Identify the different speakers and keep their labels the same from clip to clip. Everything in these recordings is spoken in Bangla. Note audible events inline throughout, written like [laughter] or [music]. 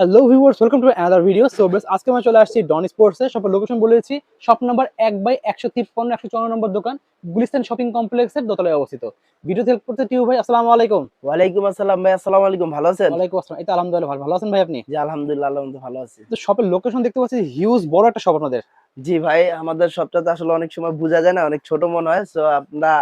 Speaker 1: Hello viewers welcome to another video so base আজকে আমরা চলে আসছি ডন স্পোর্টসে শপের লোকেশন বলেছি শপ নাম্বার এক বাই একশো তিপ্পান্ন একশো চুয়ান্ন নম্বর দোকান গুলিস্তান শপিং কমপ্লেক্সের দোতলায় অবস্থিত। ভিডিও হেল্প করতে টিউ ভাই আসসালামু আলাইকুম।
Speaker 2: ওয়ালাইকুম আসসালাম ভাই আসসালামু আলাইকুম ভালো আছেন?
Speaker 1: ওয়ালাইকুম আসসালাম। এই তো আলহামদুলিল্লাহ ভালো। ভালো আছেন ভাই আপনি?
Speaker 2: জি আলহামদুলিল্লাহ আলহামদুলিল্লাহ ভালো আছি।
Speaker 1: তো শপের লোকেশন দেখতে পাচ্ছি হিউজ বড় একটা শপ আপনাদের।
Speaker 2: জি ভাই আমাদের সবটা তো আসলে অনেক সময় বোঝা যায় না অনেক ছোট মনে হয়। সো আপনারা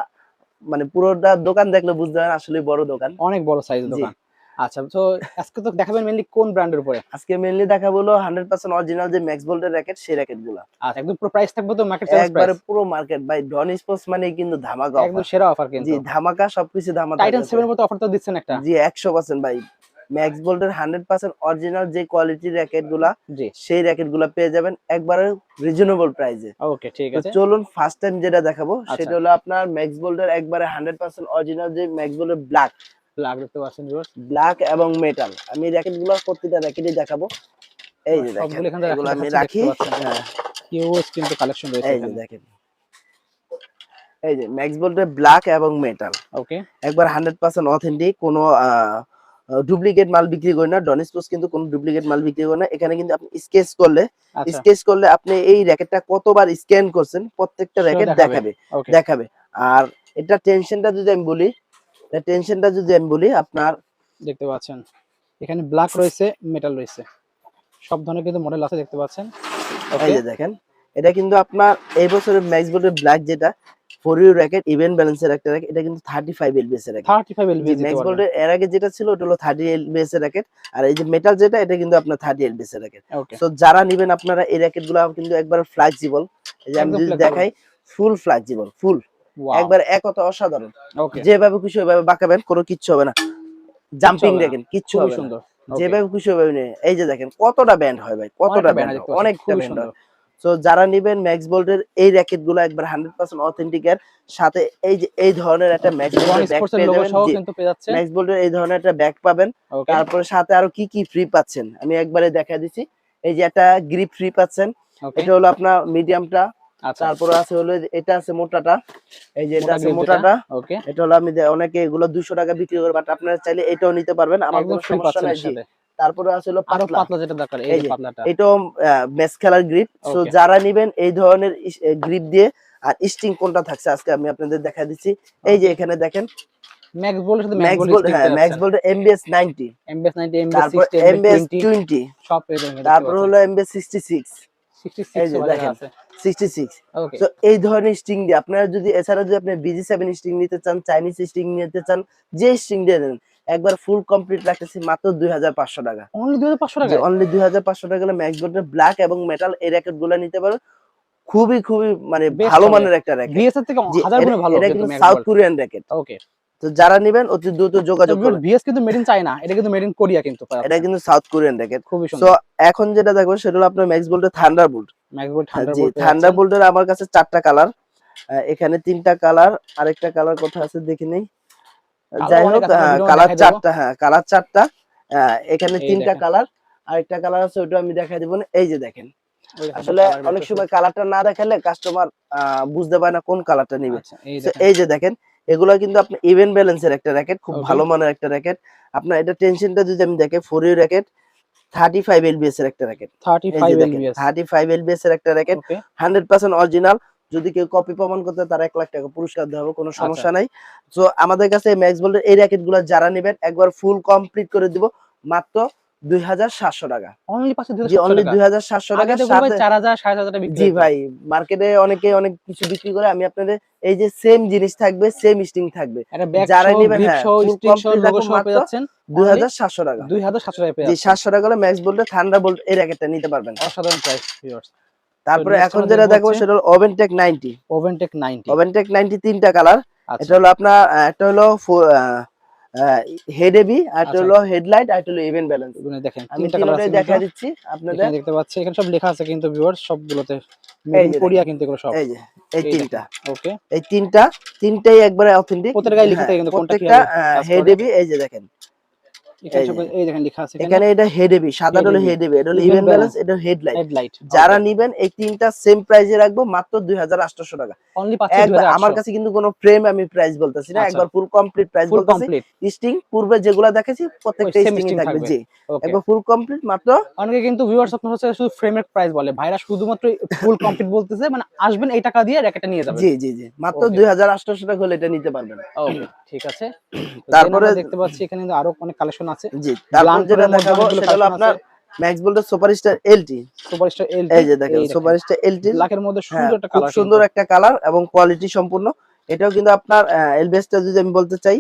Speaker 2: মানে পুরোটা দোকান দেখলে বুঝতে পারেন আসলে বড় দোকান।
Speaker 1: অনেক বড় সাইজের দোকান। আচ্ছা তো আজকে তো দেখাবেন মেনলি কোন ব্র্যান্ডের উপরে?
Speaker 2: আজকে মেইনলি দেখা বলো হান্ড্রেড পার্সেন্ট অরিজিনাল যে ম্যাক্স বোল্টের র্যাকেট সেই র্যাকেটগুলা।
Speaker 1: আচ্ছা একদম পুরো প্রাইস থাকবে তো মার্কেট চ্যালেঞ্জ
Speaker 2: একবারে পুরো মার্কেট ভাই ডন স্পোর্টস মানে কিন্তু ধামাকা
Speaker 1: একদম সেরা অফার কিন্তু।
Speaker 2: জি ধামাকা সবকিছু ধামাকা
Speaker 1: টাইটান 7 এর মতো অফার তো দিচ্ছেন একটা?
Speaker 2: জি একশো পার্সেন্ট ভাই। ম্যাক্স বোল্টের হান্ড্রেড পার্সেন্ট অরিজিনাল যে কোয়ালিটির র্যাকেটগুলা
Speaker 1: জি।
Speaker 2: সেই র্যাকেটগুলা পেয়ে যাবেন একবারে রিজনেবল প্রাইসে
Speaker 1: ওকে ঠিক আছে।
Speaker 2: চলুন ফার্স্ট টাইম যেটা দেখাবো
Speaker 1: আচ্ছা।
Speaker 2: সেটা হলো আপনার ম্যাক্স বোল্ডের একবারে হান্ড্রেড পার্সেন্ট অরিজিনাল যে ম্যাক্স বোল্ডের ব্ল্যাক
Speaker 1: লাগ দেখতে পাচ্ছেন ভিউয়ার্স
Speaker 2: ব্ল্যাক এবং মেটাল আমি র্যাকেটগুলো প্রতিটা র্যাকেটই দেখাবো। এই যে
Speaker 1: সবগুলো এখানে
Speaker 2: এগুলো আমি রাখি। হ্যাঁ।
Speaker 1: হিউজ কিন্তু কালেকশন রয়েছে
Speaker 2: এই যে দেখেন। এই যে ম্যাক্স বোল্ডের ব্ল্যাক এবং মেটাল
Speaker 1: ওকে
Speaker 2: একবার হান্ড্রেড পার্সেন্ট অথেন্টিক কোনো ডুপ্লিকেট মাল বিক্রি করি না। ডনিসপোস কিন্তু কোনো ডুপ্লিকেট মাল বিক্রি করে না। এখানে কিন্তু আপনি স্কেচ করলে
Speaker 1: আচ্ছা।
Speaker 2: স্কেচ করলে আপনি এই র্যাকেটটা কতবার স্ক্যান করছেন প্রত্যেকটা র্যাকেট
Speaker 1: দেখাবে।
Speaker 2: দেখাবে। আর এটা টেনশনটা যদি আমি বলি টেনশনটা যদি আমি বলি আপনার
Speaker 1: দেখতে পাচ্ছেন। এখানে ব্ল্যাক রয়েছে মেটাল রয়েছে। সব ধরনের কিন্তু মডেল আছে দেখতে পাচ্ছেন।
Speaker 2: এই যে দেখেন এটা কিন্তু আপনার এই বছরের ম্যাক্স বোর্ডের ব্ল্যাক যেটা ফোর ইউ র্যাকেট ইভেন্ট ব্যালেন্সের একটা র্যাকেট এটা কিন্তু থার্টি ফাইভ এলবিএস এর র্যাকেট
Speaker 1: 35 এলবি দিতে
Speaker 2: ম্যাক্স বোর্ডের এর আগে যেটা ছিল ওটা হলো থার্টি এলবিএস এর র্যাকেট আর এই যে মেটাল যেটা এটা কিন্তু আপনার থার্টি এলবিএস এর র্যাকেট তো যারা নিবেন আপনারা এই র্যাকেটগুলো কিন্তু একবার ফ্লেক্সিবল এই যে আমি যদি দেখাই ফুল ফ্লেক্সিবল ফুল একবার এক কথা অসাধারণ। যেভাবে খুশি ওইভাবে বাঁকাবেন কোনো কিচ্ছু হবে না। জাম্পিং
Speaker 1: হবে না।
Speaker 2: র্যাকেট কিচ্ছু হবে
Speaker 1: সুন্দর।
Speaker 2: যেভাবে খুশি হবে নিয়ে। এই যে দেখেন কতটা ব্যান্ড হয় ভাই কতটা ব্যান্ড অনেকটা ব্যান্ড
Speaker 1: সুন্দর।
Speaker 2: হয়। তো যারা নিবেন ম্যাক্স বোল্টের এই র্যাকেটগুলো একবার হান্ড্রেড পার্সেন্ট অথেন্টিক এর। সাথে এই যে এই ধরনের একটা ম্যাক্স ম্যাক্স বোল্টের এই ধরনের একটা ব্যাগ পাবেন। তারপরে সাথে আরও কি কি ফ্রি পাচ্ছেন? আমি একবারে দেখা দিচ্ছি। এই যে একটা গ্রিপ ফ্রি পাচ্ছেন। এটা হলো আপনার মিডিয়ামটা তারপরে আছে হলো এটা আছে মোটাটা। এই যে এটা আছে মোটাটা।
Speaker 1: ওকে।
Speaker 2: এটা হলো আমি অনেকে এগুলো দুশো টাকা বিক্রি করে বাট আপনারা চাইলে এটাও নিতে পারবেন আমার কোনো সমস্যা নাই। তারপরে আছে হলো পাতলা।
Speaker 1: পাতলা যেটা দরকার এই পাতলাটা।
Speaker 2: এটাও ম্যাচ খেলার গ্রিপ সো যারা নিবেন এই ধরনের গ্রিপ দিয়ে আর স্টিং কোনটা থাকছে আজকে আমি আপনাদের দেখা দিচ্ছি। এই যে এখানে দেখেন।
Speaker 1: ম্যাক্স বোল্টের সাথে
Speaker 2: ম্যাক্স
Speaker 1: ম্যাক্স
Speaker 2: বোল্ট
Speaker 1: বোল্ট
Speaker 2: হ্যাঁ Max Bolt MBS 90
Speaker 1: MBS 90 MBS
Speaker 2: তারপর
Speaker 1: 60
Speaker 2: এমবিএস
Speaker 1: এমবিএস 20
Speaker 2: 20
Speaker 1: সব পেয়ে যাবেন
Speaker 2: তারপর হলো এমবিএস 66
Speaker 1: 66
Speaker 2: এই যে দেখেন।
Speaker 1: আছে
Speaker 2: 66
Speaker 1: ওকে
Speaker 2: তো এই ধরনের স্ট্রিং দিয়ে আপনারা যদি এছাড়া যদি আপনি বিজি সেভেন স্ট্রিং নিতে চান চাইনিজ স্ট্রিং নিতে চান যে স্ট্রিং দিয়ে নেন একবার ফুল কমপ্লিট রাখতেছি মাত্র দুই হাজার পাঁচশো টাকা।
Speaker 1: অনলি 2500 টাকা
Speaker 2: অনলি দুই হাজার পাঁচশো টাকা হলে ম্যাক্স ব্ল্যাক এবং মেটাল এই র্যাকেটগুলো নিতে পারো। খুবই খুবই মানে ভালো মানের একটা র্যাকেট
Speaker 1: ভিএস এর থেকে হাজার গুণ ভালো
Speaker 2: এটা
Speaker 1: কিন্তু
Speaker 2: সাউথ কোরিয়ান র্যাকেট
Speaker 1: ওকে
Speaker 2: তো যারা নেবেন অতি দ্রুত যোগাযোগ করুন
Speaker 1: ভিএস কিন্তু মেড ইন চায়না এটা কিন্তু মেড ইন কোরিয়া কিন্তু।
Speaker 2: এটা কিন্তু সাউথ কোরিয়ান র্যাকেট
Speaker 1: খুবই সুন্দর।
Speaker 2: এখন যেটা দেখবেন সেটা হলো আপনার ম্যাক্স বোল্টের থান্ডার বোল্ট
Speaker 1: ম্যাক্স বোল্ট
Speaker 2: জি
Speaker 1: থান্ডারবোল্ট
Speaker 2: থান্ডার বোল্টের আমার কাছে চারটা কালার এখানে তিনটা কালার আরেকটা কালার কোথায় আছে দেখি নেই। যাই হোক
Speaker 1: আছে,
Speaker 2: হ্যাঁ, কালার চারটা হ্যাঁ কালার চারটা। এখানে তিনটা। কালার আরেকটা কালার আছে ওটা আমি দেখাই দিব। না এই যে দেখেন আসলে অনেক সময় কালারটা না দেখালে কাস্টমার বুঝতে পারে না কোন কালারটা নিবে।
Speaker 1: আচ্ছা এই
Speaker 2: যে দেখেন এগুলো কিন্তু আপনি ইভেন্ট ব্যালেন্সের একটা র্যাকেট খুব ভালো মানের একটা র্যাকেট আপনার এটা টেনশনটা যদি আমি দেখে four U racket thirty five LBS এর একটা racket
Speaker 1: 35 LBS
Speaker 2: thirty five LBS এর একটা racket
Speaker 1: okay
Speaker 2: hundred percent original যদি কেউ কপি প্রমাণ করতে তার এক লাখ টাকা পুরস্কার দেওয়া হবে কোনো
Speaker 1: আচ্ছা।
Speaker 2: সমস্যা নাই। তো আমাদের কাছে ম্যাক্স বোল্টের এই র্যাকেটগুলো যারা নেবেন একবার ফুল কমপ্লিট করে দিব। মাত্র দুই হাজার সাতশো টাকা।
Speaker 1: অনলি
Speaker 2: জি অনলি দুই হাজার সাতশো টাকা
Speaker 1: তো ভাই 4000 7500
Speaker 2: জি ভাই মার্কেটে অনেকে অনেক কিছু বিক্রি করে আমি আপনাদের এই যে সেম জিনিস থাকবে সেম স্টিং থাকবে। যারা
Speaker 1: সহ
Speaker 2: নিবেন,
Speaker 1: গ্রিপ
Speaker 2: হ্যাঁ, দুই হাজার সাতশো টাকা।
Speaker 1: 2700 টাকা পেয়ে
Speaker 2: জি
Speaker 1: যাচ্ছেন।
Speaker 2: সাতশো টাকা হলে ম্যাক্স বোল্টের থান্ডার বোল্ট এই র্যাকেটটা নিতে পারবেন।
Speaker 1: অসাধারণ প্রাইস
Speaker 2: তারপরে এখন যেটা
Speaker 1: দেখব
Speaker 2: সেটা হলো Oventech ninety
Speaker 1: Oventech 90
Speaker 2: Oventech ninety তিনটা কালার
Speaker 1: আচ্ছা।
Speaker 2: এটা হলো আপনার একটা হলো হেড এবি আর
Speaker 1: আচ্ছা।
Speaker 2: হলো হেডলাইট আর হলো ইভেন ব্যালেন্স
Speaker 1: দেখেন
Speaker 2: আমি তিনটাই দেখা দিচ্ছি আপনাদের।
Speaker 1: দেখতে পাচ্ছি এখানে সব লেখা আছে কিন্তু ভিউয়ার্স সবগুলোতে। কোরিয়া কিন্তু এগুলো সব।
Speaker 2: এই যে এই তিনটা।
Speaker 1: ওকে
Speaker 2: এই তিনটা তিনটাই একবারে অথেন্টিক
Speaker 1: প্রত্যেকটা গায়ে লিখতে থাকে কিন্তু কোনটা কি
Speaker 2: হেড এবি এই যে দেখেন। এই যে।
Speaker 1: সব- এই দেখেন লেখা আছে এখানে
Speaker 2: এখানে এটা হেড হেভি সাদা হলো হেড হেভি এটা হলো ইভেন ব্যালেন্স এটা হেডলাইট
Speaker 1: হেডলাইট
Speaker 2: যারা নিবেন এই তিনটা সেম প্রাইজে রাখব মাত্র দুই হাজার আটশো টাকা।
Speaker 1: অনলি পাচ্ছে
Speaker 2: একবার আমার কাছে কিন্তু কোনো ফ্রেম আমি প্রাইস বলতেছি না। একবার full complete price
Speaker 1: full
Speaker 2: sting পূর্বে যেগুলো দেখেছি প্রত্যেকটা স্টিং থাকবে
Speaker 1: থাকবে।
Speaker 2: জি। একবার ফুল কমপ্লিট মাত্র
Speaker 1: অনেকে কিন্তু ভিউয়ার্স আপনার হচ্ছে শুধু ফ্রেমের প্রাইস বলে। ভাইরা শুধুমাত্র ফুল কমপ্লিট বলতেছে মানে আসবেন এই টাকা দিয়ে র্যাকেটটা নিয়ে যাবেন।
Speaker 2: জি জি জি। মাত্র
Speaker 1: Okay.
Speaker 2: দুই হাজার আটশো টাকা হলে এটা নিতে পারবেন।
Speaker 1: ওকে ঠিক আছে। [coughs]
Speaker 2: তারপরে-
Speaker 1: দেখতে পাচ্ছি এখানে আরও অনেক কালেকশন আছে।
Speaker 2: জি তারপর যেটা দেখাবো সেটা হলো আপনার Max superstar LT
Speaker 1: superstar L
Speaker 2: এই যে দেখেন সুপারস্টার এলটি
Speaker 1: ব্ল্যাকের মধ্যে
Speaker 2: হ্যাঁ
Speaker 1: সুন্দর একটা কালার
Speaker 2: সুন্দর একটা কালার এবং কোয়ালিটি সম্পূর্ণ। এটাও কিন্তু আপনার এলবিএসটা যদি আমি বলতে চাই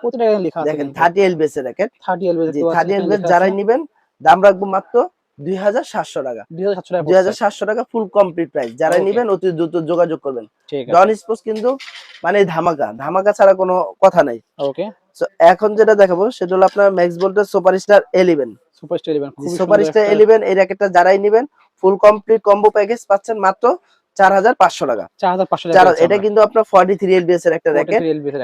Speaker 1: প্রতিটা এখানে লেখা আছে
Speaker 2: দেখেন থার্টি এলবিএস এর র্যাকেট
Speaker 1: 30 এলবি
Speaker 2: জি থার্টি এলবিএস যারাই নিবেন দাম রাখব মাত্র দুই হাজার সাতশো টাকা।
Speaker 1: 2700 টাকা
Speaker 2: দুই হাজার সাতশো টাকা ফুল কমপ্লিট প্রাইস যারাই
Speaker 1: Okay.
Speaker 2: নিবেন অতি দ্রুত যোগাযোগ করবেন। ডন স্পোর্টস কিন্তু মানে ধামাকা। ধামাকা ছাড়া কোনো কথা নাই।
Speaker 1: ওকে
Speaker 2: এখন যেটা দেখাবো সেটা হলো আপনার ম্যাক্স বোল্টের সুপারস্টার এলিভেন
Speaker 1: সুপারস্টার 11 খুব
Speaker 2: সুপারস্টার এলিভেন এই র্যাকেটটা যারাই নিবেন ফুল কমপ্লিট কম্বো প্যাকেজ পাচ্ছেন মাত্র চার হাজার পাঁচশো টাকা।
Speaker 1: 4500 টাকা
Speaker 2: এটা কিন্তু আপনার ফর্টি থ্রি এলবিএস এর একটা র্যাকেট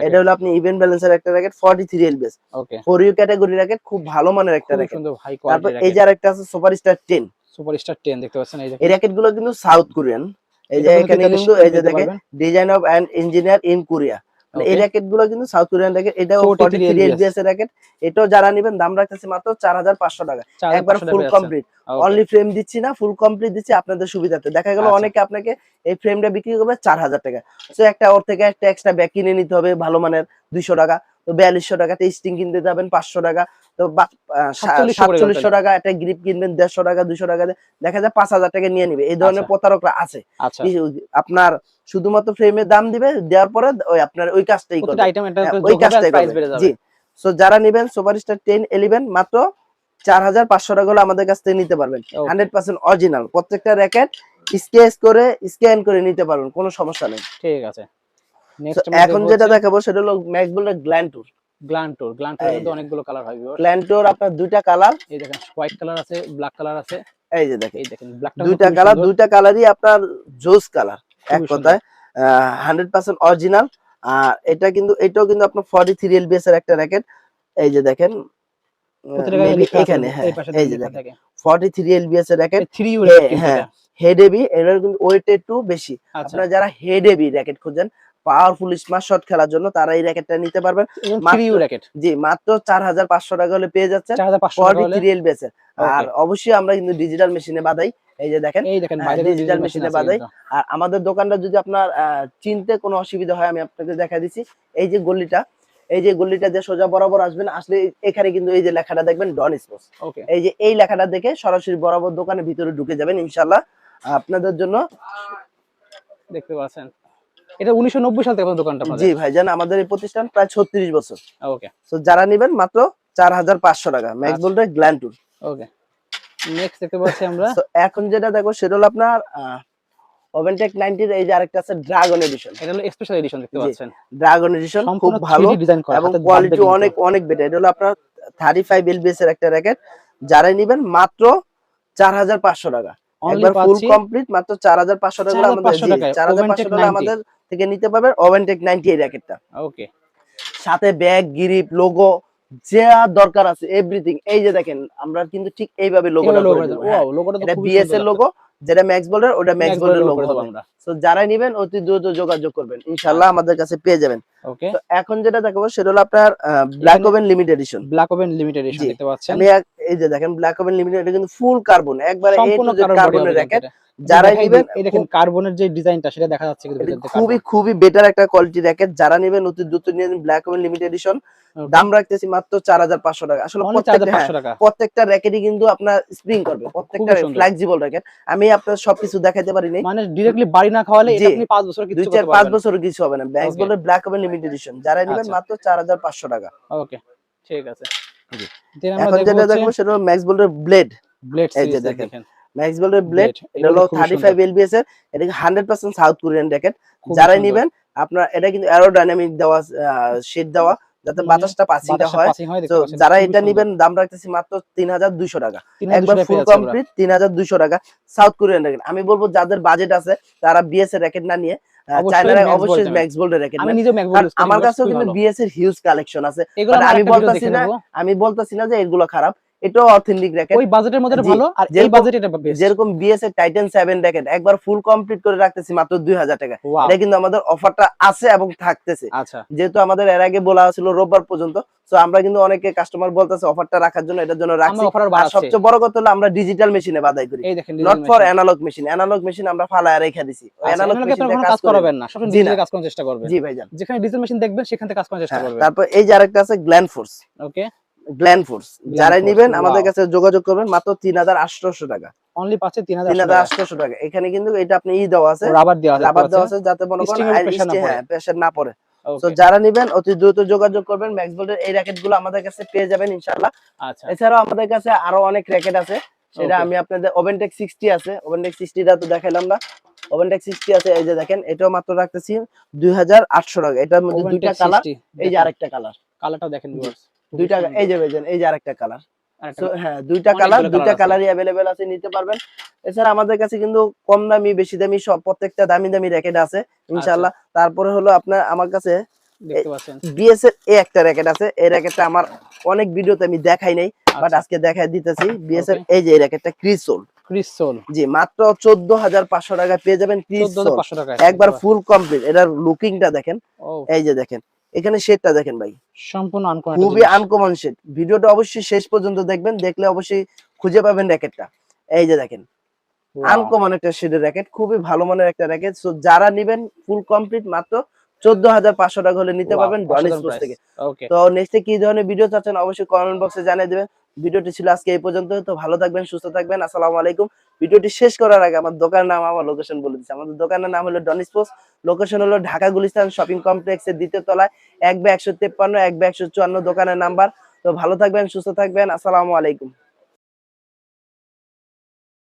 Speaker 2: এটা হলো আপনি ইভেন্ট ব্যালেন্সের একটা racket forty three LBS
Speaker 1: okay
Speaker 2: four U category racket খুব ভালো মানের একটা র্যাকেট
Speaker 1: সুন্দর হাই
Speaker 2: তারপর এই যে আরেকটা আছে সুপারস্টার টেন
Speaker 1: সুপারস্টার 10 দেখতে পাচ্ছেন এই যে।
Speaker 2: এই র্যাকেটগুলো কিন্তু সাউথ কোরিয়ান এই যে এখানে
Speaker 1: কিন্তু
Speaker 2: কিন্তু এই যে দেখেন design of and engineer in Korea এই র্যাকেটগুলো কিন্তু সাউথ কোরিয়ান র্যাকেট এটাও
Speaker 1: 43
Speaker 2: ফর্টি থ্রি এলবিএস এর র্যাকেট এটাও যারা নেবেন দাম রাখতেছি মাত্র চার হাজার পাঁচশো টাকা। একবার ফুল কমপ্লিট অনলি ফ্রেম দিচ্ছি না ফুল কমপ্লিট দিচ্ছি আপনাদের সুবিধাতে। দেখা গেল
Speaker 1: আচ্ছা।
Speaker 2: অনেকে আপনাকে এই ফ্রেমটা বিক্রি করবে চার হাজার টাকা। তো একটা ওর থেকে একটা এক্সট্রা ব্যাগ কিনে নিতে হবে ভালো মানের দুইশো টাকা। তো বিয়াল্লিশশো টাকাতে স্টিং কিনতে যাবেন পাঁচশো টাকা তো বা- আহ, সা-
Speaker 1: 4700 করে
Speaker 2: সাতচল্লিশশো টাকা একটা গ্রিপ কিনবেন দেড়শো টাকা দুশো টাকা দেখা যায় পাঁচ হাজার টাকা নিয়ে নিবে। এই ধরনের
Speaker 1: আচ্ছা।
Speaker 2: প্রতারকরা আছে।
Speaker 1: আচ্ছা।
Speaker 2: আপনার শুধুমাত্র ফ্রেমে দাম দিবে দেওয়ার পরে ওই আপনার ওই কাজটাই হ্যাঁ, ওই কাজটাই জি। সো যারা নেবেন সুপারস্টার টেন এলিভেন মাত্র চার হাজার পাঁচশো টাকা হলে আমাদের কাছ থেকে নিতে পারবেন। হান্ড্রেড পার্সেন্ট অরিজিনাল প্রত্যেকটা র্যাকেট স্কেচ করে স্ক্যান করে নিতে পারবেন কোনো সমস্যা নেই।
Speaker 1: ঠিক আছে।
Speaker 2: এখন যেটা দেখাবো সেটা হলো ম্যাকবুলের গ্ল্যান্টুর
Speaker 1: গ্ল্যান্টোর গ্ল্যান্টোর মধ্যে অনেকগুলো কালার হয়।
Speaker 2: গ্ল্যান্টুর আপনার দুইটা কালার
Speaker 1: এই দেখেন হোয়াইট কালার আছে ব্ল্যাক কালার আছে।
Speaker 2: এই যে দেখেন
Speaker 1: এই দেখেন ব্ল্যাকটা
Speaker 2: দুইটা কালার দুইটা কালারই আপনার জোস কালার এক কথায়। হান্ড্রেড পার্সেন্ট অরিজিনাল আর এটা কিন্তু এটাও কিন্তু আপনার ফর্টি থ্রি এলবিএস এর একটা র্যাকেট এই যে দেখেন এখানে হ্যাঁ এই যে দেখেন। ফর্টি থ্রি এলবিএস এর র্যাকেট
Speaker 1: থ্রি ইউ
Speaker 2: হ্যাঁ, হ্যাঁ। হেড হেভি এটার কিন্তু ওয়েট একটু বেশি।
Speaker 1: আচ্ছা।
Speaker 2: আপনারা যারা হেড হেভি র্যাকেট খুঁজেন পাওয়ারফুল স্মার্ট শট খেলার জন্য তারা এই র্যাকেটটা নিতে পারবেন।
Speaker 1: র্যাকেট
Speaker 2: জি মাত্র চার হাজার পাঁচশো টাকা হলে পেয়ে যাচ্ছেন।
Speaker 1: হলে।
Speaker 2: থ্রি আর অবশ্যই আমরা কিন্তু ডিজিটাল মেশিনে বাদাই। এই যে দেখেন
Speaker 1: এই দেখেন
Speaker 2: হ্যাঁ,
Speaker 1: ডিজিটাল
Speaker 2: machine
Speaker 1: মেশিন
Speaker 2: বাদাই। আর আমাদের দোকানটা যদি আপনার চিনতে কোনো অসুবিধা হয় আমি আপনাকে দেখা দিচ্ছি। এই যে গল্লিটা এই যে গল্লিটা যে সোজা বরাবর আসবেন আসলে এখানে কিন্তু এই যে লেখাটা দেখবেন ডন স্পোর্টস
Speaker 1: ওকে
Speaker 2: এই যে এই লেখাটা দেখে সরাসরি বরাবর দোকানের ভিতরে ঢুকে যাবেন ইনশাল্লাহ আপনাদের জন্য।
Speaker 1: দেখতে পাচ্ছেন। এটা উনিশশো নব্বই সাল থেকে দোকানটা
Speaker 2: জি ভাইজান আমাদের এই প্রতিষ্ঠান প্রায় ছত্রিশ বছর।
Speaker 1: ওকে
Speaker 2: তো যারা নেবেন মাত্র চার হাজার পাঁচশো টাকা। ম্যাক্স। বোল্টের গ্ল্যান্টুর
Speaker 1: ওকে নেক্সট দেখতে পাচ্ছি আমরা।
Speaker 2: এখন যেটা দেখো সেটা হলো আপনার ওভেনটেক নাইনটির এই যে আরেকটা আছে ড্রাগন এডিশন
Speaker 1: এটা হলো স্পেশাল এডিশন দেখতে পাচ্ছেন।
Speaker 2: ড্রাগন এডিশন খুব ভালো এবং কোয়ালিটি অনেক অনেক বেটার এটা হলো আপনার এলবিএস এর একটা র্যাকেট যারাই নিবেন মাত্র চার হাজার পাঁচশো টাকা।
Speaker 1: Only
Speaker 2: একবার ফুল কমপ্লিট মাত্র চার হাজার পাঁচশো টাকা আমাদের
Speaker 1: 4500 টাকায়,
Speaker 2: চার হাজার
Speaker 1: Oventec
Speaker 2: পাঁচশো টাকা আমাদের থেকে নিতে পারবেন ওভেনটেক নাইনটি এই র্যাকেটটা
Speaker 1: ওকে
Speaker 2: সাথে ব্যাগ গিরিপ লোগো যা দরকার আছে এভরিথিং এই যে দেখেন আমরা কিন্তু ঠিক এইভাবে
Speaker 1: লোগোটা তো
Speaker 2: বিএস এর লোগো যেটা ম্যাক্স বোল্ডার ওটা ম্যাক্স বোল্ডার লোগো হবে। তো যারাই নেবেন অতি দ্রুত যোগাযোগ করবেন। ইনশাআল্লাহ আমাদের কাছে পেয়ে যাবেন।
Speaker 1: ওকে
Speaker 2: তো এখন যেটা দেখাবো সেটা হলো আপনার black oven limited edition
Speaker 1: black oven limited edition দেখতে পাচ্ছেন।
Speaker 2: আমি এই যে দেখেন ব্ল্যাক ওভেন লিমিটেড এটা কিন্তু ফুল কার্বন একবারে এই
Speaker 1: যে
Speaker 2: কার্বনের র্যাকেট যারাই নেবেন
Speaker 1: এই দেখেন কার্বনের যে ডিজাইনটা সেটা দেখা যাচ্ছে কিন্তু
Speaker 2: খুবই খুবই বেটার একটা কোয়ালিটি র্যাকেট যারা নেবেন অতি দ্রুত নিয়ে ব্ল্যাক ওভেন লিমিটেড এডিশন দাম রাখতেছি মাত্র চার হাজার পাঁচশো টাকা। আসলে প্রত্যেকটা হ্যাঁ,
Speaker 1: 4500
Speaker 2: প্রত্যেকটা র্যাকেটই কিন্তু আপনার স্প্রিং করবে। প্রত্যেকটা ফ্লেক্সিবল র্যাকেট আমি আপনার সবকিছু দেখাতে পারিনি।
Speaker 1: মানে ডিরেক্টলি বাড়ি না খাওয়ালে এটা আপনি 5 বছর
Speaker 2: দুই চার পাঁচ বছর কিছু হবে না। ব্যাংক. বলে ব্ল্যাক ওভেন লিমিটেড এডিশন যারা নেবেন
Speaker 1: আচ্ছা।
Speaker 2: মাত্র চার হাজার পাঁচশো টাকা।
Speaker 1: ওকে ঠিক আছে।
Speaker 2: এখন যেটা
Speaker 1: দেখব
Speaker 2: দেখব সেটা ম্যাক্স বোল্ডের ব্লেড
Speaker 1: ব্লেড
Speaker 2: এই যে দেখেন। ম্যাক্স ব্লেড এটা হলো
Speaker 1: খুবই
Speaker 2: থার্টি
Speaker 1: সুন্দর,
Speaker 2: ফাইভ এলবিএস এর এটা hundred percent South Korean racket যারাই নেবেন আপনার এটা কিন্তু অ্যারোডাইনামিক দেওয়া শেড দেওয়া যাতে বাতাসটা পাসিংটা হয়। তো যারা এটা। নিবেন দাম রাখতেছি মাত্র তিন হাজার দুইশো টাকা। একবার ফুল। কমপ্লিট তিন হাজার দুইশো টাকা সাউথ কোরিয়ান র্যাকেট আমি বলব যাদের বাজেট আছে তারা বিএস এর র্যাকেট না নিয়ে
Speaker 1: অবশ্যই
Speaker 2: চায়নার অবশ্যই ম্যাক্স বোল্ডের র্যাকেট
Speaker 1: আমি নিজে
Speaker 2: কারণ আমার কাছেও কিন্তু বিএস এর হিউজ কালেকশন আছে।
Speaker 1: আমি বলতাছি না
Speaker 2: না, আমি বলতেছি না যে এগুলো খারাপ। এটাও অথেন্টিক র্যাকেট
Speaker 1: ওই বাজেটের মধ্যে ভালো আর এই বাজেট এটা বেস্ট
Speaker 2: যেরকম বিএস এর টাইটান সেভেন র্যাকেট একবার ফুল কমপ্লিট করে রাখতেছি মাত্র দুই হাজার টাকা। এটা কিন্তু আমাদের অফারটা আছে এবং থাকতেছে।
Speaker 1: আচ্ছা।
Speaker 2: যেহেতু আমাদের এর আগে বলা ছিল রোববার পর্যন্ত তো আমরা কিন্তু অনেকে কাস্টমার বলতেছে অফারটা রাখার জন্য এটার জন্য রাখছি। আর সবচেয়ে বড় কথা হলো আমরা ডিজিটাল মেশিনে বাদাই করি। Not for analog machine analog machine আমরা ফালায় রেখে দিছি। অ্যানালগ
Speaker 1: অ্যানালগ
Speaker 2: মেশিন
Speaker 1: কাজ করাবেন না সবসময় ডিজিটাল কাজ করার চেষ্টা করবেন।
Speaker 2: জি ভাইজান।
Speaker 1: যেখানে ডিজিটাল মেশিন দেখবেন সেখান থেকে কাজ করার চেষ্টা করবেন।
Speaker 2: তারপর এই যে আরেকটা আছে grand force
Speaker 1: okay
Speaker 2: grand force যারাই
Speaker 1: Force,
Speaker 2: আমাদের কাছে যোগাযোগ করবেন মাত্র তিন হাজার আটশোশো টাকা।
Speaker 1: অনলি পাচ্ছে 3000
Speaker 2: তিন হাজার আটশোশো টাকা। এখানে কিন্তু এটা আপনি ই দেওয়া আছে।
Speaker 1: রাবার দেওয়া আছে
Speaker 2: রাবার দেওয়া আছে যাতে মনে করেন। হ্যাঁ প্রেশার না পড়ে। তো যারা নিবেন অতি দ্রুত যোগাযোগ করবেন। এই র্যাকেটগুলো আমাদের কাছে পেয়ে যাবেন ইনশাআল্লাহ।
Speaker 1: আচ্ছা।
Speaker 2: এছাড়াও আমাদের কাছে আরও অনেক র্যাকেট আছে। সেটা আমি আপনাদের ওভেনটেক সিক্সটি আছে। ওভেনটেক সিক্সটিটা তো দেখাইলাম না। ওভেনটেক সিক্সটি আছে এই যে দেখেন এটাও মাত্র রাখতেছি দুই হাজার আটশো টাকা। এটার মধ্যে দুইটা কালার এই যে আরেকটা কালার
Speaker 1: কালারটাও দেখেন
Speaker 2: দুইটা এই যে ভাইজান এই যে আরেকটা কালার হ্যাঁ দুইটা কালার দুইটা কালারই অ্যাভেলেবেল আছে নিতে পারবেন। এছাড়া আমাদের কাছে কিন্তু কম দামি বেশি দামি সব প্রত্যেকটা দামি দামি র্যাকেট আছে ইনশাআল্লাহ। তারপরে হলো আপনার আমার কাছে এই একটা র্যাকেট আছে। এই র্যাকেটটা আমার অনেক ভিডিওতে আমি দেখাই নাই বাট
Speaker 1: আচ্ছা
Speaker 2: আজকে দেখাই দিতেছি। বিএস এর এই যে এই র্যাকেটটা ক্রিসোল জি মাত্র চোদ্দ হাজার পাঁচশো টাকা পেয়ে যাবেন ক্রিসোল একবার ফুল কমপ্লিট এটার লুকিংটা দেখেন। এই যে দেখেন এখানে শেডটা দেখেন ভাই।
Speaker 1: সম্পূর্ণ আনকমন
Speaker 2: খুবই আনকমন শেড ভিডিওটা অবশ্যই শেষ পর্যন্ত দেখবেন দেখলে অবশ্যই খুঁজে পাবেন র্যাকেটটা এই যে দেখেন আনকমন একটা শেডের র্যাকেট খুবই ভালো মানের একটা র্যাকেট সো যারা নেবেন ফুল কমপ্লিট মাত্র চোদ্দ হাজার পাঁচশো টাকা হলে নিতে পারবেন ডনিস থেকে।
Speaker 1: ওকে
Speaker 2: তো নেক্সটে কি ধরনের ভিডিও চাচ্ছেন অবশ্যই কমেন্ট বক্সে জানিয়ে দেবেন। ভিডিওটি ছিল আজকে এই পর্যন্ত তো ভালো থাকবেন, সুস্থ থাকবেন। আসসালামু আলাইকুম। ভিডিওটি শেষ করার আগে আমার দোকানের নাম, আমার লোকেশন বলে দিচ্ছি। আমাদের দোকানের নাম হলো ডনিস পোস্ট লোকেশন হলো ঢাকা গুলিস্তান শপিং কমপ্লেক্সের দ্বিতীয় তলায়, এক বে একশো তেপ্পান্ন, এক বে একশো চুয়ান্ন দোকানের নাম্বার। তো ভালো থাকবেন, সুস্থ থাকবেন। আসসালামু আলাইকুম।